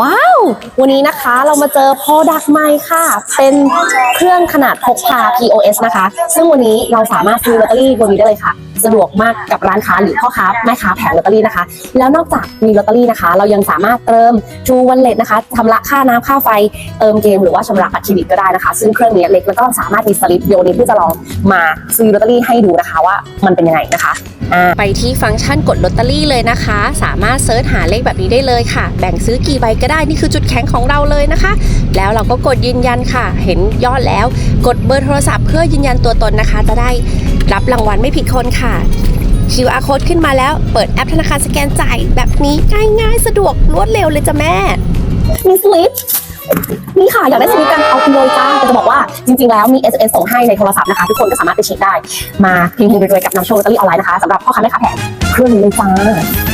ว้าว วันนี้นะคะเรามาเจอ Product ใหม่ค่ะ เป็นเครื่องขนาดพกพา POS นะคะ ซึ่งวันนี้เราสามารถซื้อลอตเตอรี่บนนี้ได้เลยค่ะ สะดวกมากกับร้านค้าหรือพ่อค้าแม่ค้าแผงลอตเตอรี่นะคะ แล้วนอกจากมีลอตเตอรี่นะคะ เรายังสามารถเติม True Wallet นะคะชำระค่าน้ำค่าไฟ เติมเกมหรือว่าชำระบัตรเครดิตก็ได้นะคะ ซึ่งเครื่องนี้เล็กแล้วก็สามารถมีสลิปเดียวนี้ที่จะลองมาซื้อลอตเตอรี่ให้ดูนะคะว่ามันเป็นยังไงนะคะ ไปที่ฟังก์ชันกดลอตเตอรี่เลยนะคะ สามารถเซิร์ชหาเลขแบบนี้ได้เลยค่ะ แบ่งซื้อกี่ใบก็ได้นี่คือจุดแข็งของเราเลยนะคะ แล้วเราก็กดยืนยันค่ะ เห็นยอดแล้ว กดเบอร์โทรศัพท์เพื่อยืนยันตัวตนนะคะ จะได้รับรางวัลไม่ผิดคนค่ะ QR code ขึ้นมาแล้ว เปิดแอปธนาคารสแกนจ่ายแบบนี้ง่ายๆ สะดวกรวดเร็วเลยจ้ะแม่มีสลิป นี่ค่ะอยากได้สลิปกันเอาไปเลยจ้าจะบอกว่าจริง ๆ แล้วมี SMS ส่งให้ในโทรศัพท์นะคะ ทุกคนก็สามารถไปเช็คได้ มาพิมพ์รวยๆกับนำโชว์ลอตเตอรี่ออนไลน์นะคะสำหรับพ่อค้าแม่ค้าแผงเครื่องนี้เลยจ้า